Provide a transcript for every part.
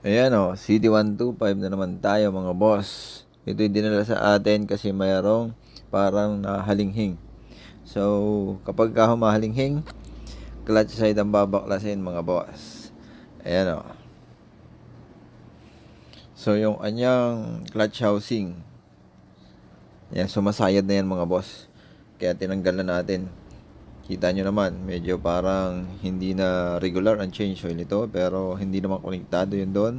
Ayan o, CD125 na naman tayo mga boss. Ito yung dinala sa atin kasi mayroong parang nahalinghing. So, kapag ka humahalinghing, clutch side ang babaklasin mga boss. Ayan o. So, yung anyang clutch housing, yan, sumasayad na yan mga boss. Kaya tinanggal na natin. Kita nyo naman, medyo parang hindi na regular ang change oil nito pero hindi naman konektado yun doon.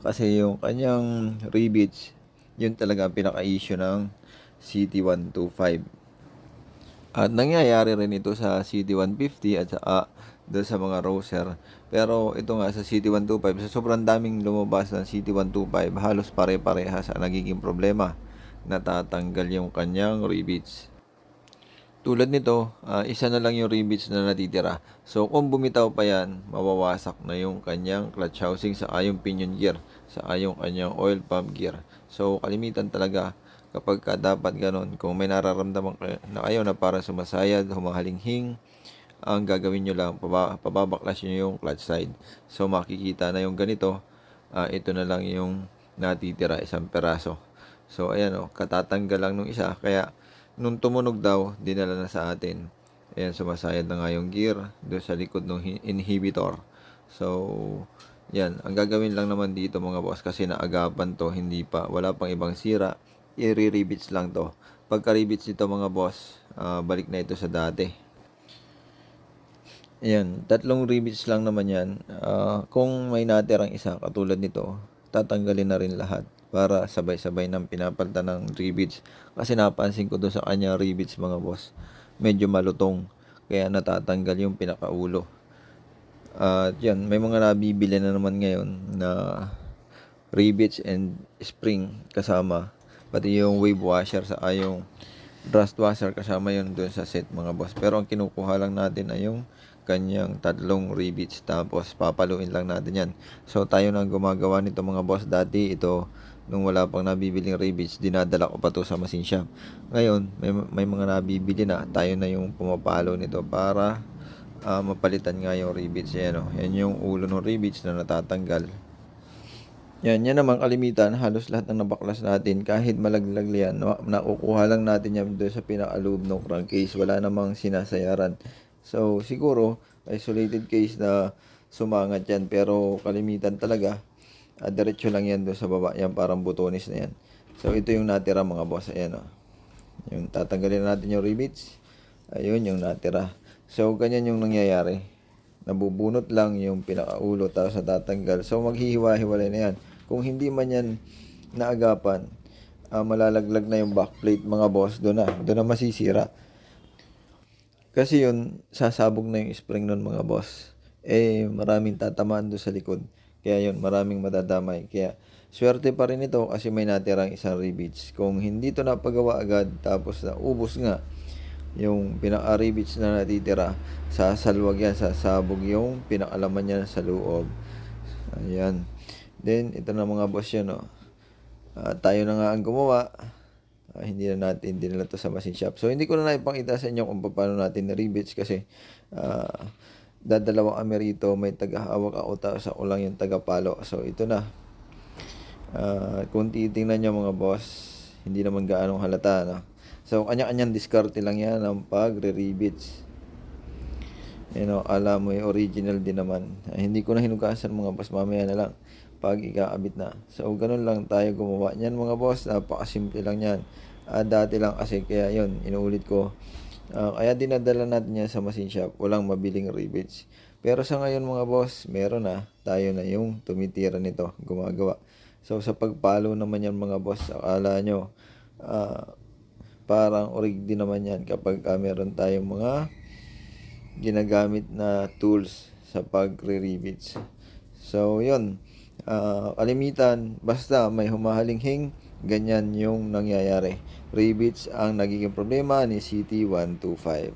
Kasi yung kanyang rivets yun talaga ang pinaka-issue ng CT125 at nangyayari rin ito sa CT150 at sa ah, doon sa mga Roser pero ito nga sa CT125 sa sobrang daming lumabas ng CT125 halos pare-parehas ang nagiging problema. Natatanggal yung kanyang rivets tulad nito, ah, isa na lang yung rivets na natitira. So, kung bumitaw pa yan, mawawasak na yung kanyang clutch housing sa ayong pinion gear, sa ayong kanyang oil pump gear. So, kalimitan talaga kapag ka dapat ganun, kung may nararamdaman na kayo na parang sumasayad, humahalinghing, ang gagawin nyo lang, paba, pababaklas nyo yung clutch side. So, makikita na yung ganito, ah, ito na lang yung natitira, isang peraso. So, ayan o, katatanggal lang nung isa, kaya nung tumunog daw, dinala na sa atin. Ayan, sumasayad na nga yung gear doon sa likod ng inhibitor. So, yan. Ang gagawin lang naman dito mga boss kasi naagapan to, hindi pa. Wala pang ibang sira. I-rivets lang to. Pagka-rivets nito mga boss, ah, balik na ito sa dati. Ayan, tatlong rivets lang naman yan. Ah, kung may natirang isa katulad nito, tatanggalin na rin lahat para sabay-sabay nang pinapalitan ng rivets. Kasi napansin ko doon sa kanya rivets mga boss, medyo malutong. Kaya natatanggal yung pinakaulo. At yan, may mga nabibili na naman ngayon na rivets and spring kasama. Pati yung wave washer sa ay yung rust washer kasama yun doon sa set mga boss. Pero ang kinukuha lang natin ay yung kanyang tatlong rivets tapos papaluin lang natin yan. So tayo nang gumagawa nito mga boss dati ito nung wala pang nabibiling rivets dinadala ko pa to sa machine shop. Ngayon may, may mga nabibili na tayo na yung pumapalo nito para ah, mapalitan nga yung rivets yan, oh. yan yung ulo ng rivets na natatanggal. Yan, yan naman kalimitan, halos lahat ng nabaklas natin, kahit malaglag yan, na- nakukuha lang natin yan doon sa pinakaloob ng crankcase, wala namang sinasayaran. So, siguro, isolated case na sumangat yan, pero kalimitan talaga, ah, diretso lang yan doon sa baba, yan parang butonis na yan. So, ito yung natira mga boss, ayan o. Yung tatanggalin natin yung rivets, ayun yung natira. So, ganyan yung nangyayari nabubunot lang yung pinakaulo tapos natatanggal. So maghihiwa-hiwalay na yan. Kung hindi man yan naagapan, ah, malalaglag na yung backplate mga boss, doon na, doon na masisira. Kasi yun, sasabog na yung spring nun mga boss. Eh, maraming tatamaan doon sa likod. Kaya yun, maraming madadamay. Kaya, swerte pa rin ito kasi may natirang isang rivets. Kung hindi to napagawa agad, tapos na ubos nga, yung pinaka-rivets na natitira, sasalwag yan, sasabog yung pinakalaman niya sa loob. Ayan. Then, ito na mga boss yun, no. Ah, tayo na nga ang gumawa. Ah, hindi na natin dinala to sa machine shop. So, hindi ko na naipakita sa inyo kung paano natin na-rivets kasi ah, dadalawa kami rito. May taga-hawak ako tapos ako lang yung taga-palo. So, ito na. Ah, kung titingnan nyo mga boss, hindi naman gaanong halata, no? So, kanya-kanyang diskarte lang yan ng pagre-rivets. You know, alam mo yung original din naman. Ah, hindi ko na hinugasan mga boss, mamaya na lang pag ikaabit na. So, ganun lang tayo gumawa niyan mga boss. Napakasimple lang yan. Ah, dati lang kasi, kaya yun, inuulit ko. Ah, kaya dinadala natin yan sa machine shop. Walang mabiling rivets. Pero sa ngayon mga boss, meron na. Tayo na yung tumitira nito, gumagawa. So, sa pagpalo naman yan mga boss, akala nyo, ah, parang orig din naman yan kapag ah, meron tayong mga ginagamit na tools sa pagre-rivets. So, yun. Ah, kalimitan, basta may humahalinghing, ganyan yung nangyayari. Rivets ang nagiging problema ni CT125.